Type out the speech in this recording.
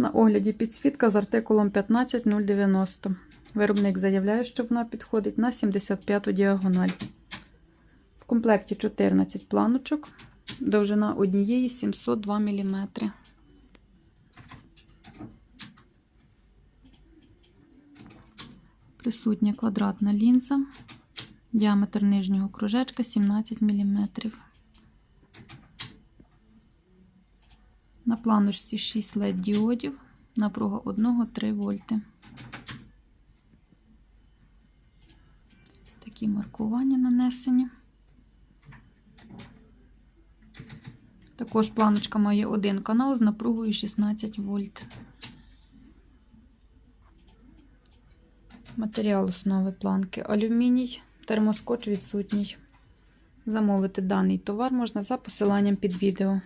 На огляді підсвітка з артикулом 15090. Виробник заявляє, що вона підходить на 75 діагональ. В комплекті 14 планочок, довжина однієї 702 мм. Присутня квадратна лінза, діаметр нижнього кружечка 17 мм. На планочці 6 LED діодів, напруга 1-3 вольти. Такі маркування нанесені. Також планочка має один канал з напругою 16 вольт. Матеріал основи планки алюміній, термоскоч відсутній. Замовити даний товар можна за посиланням під відео.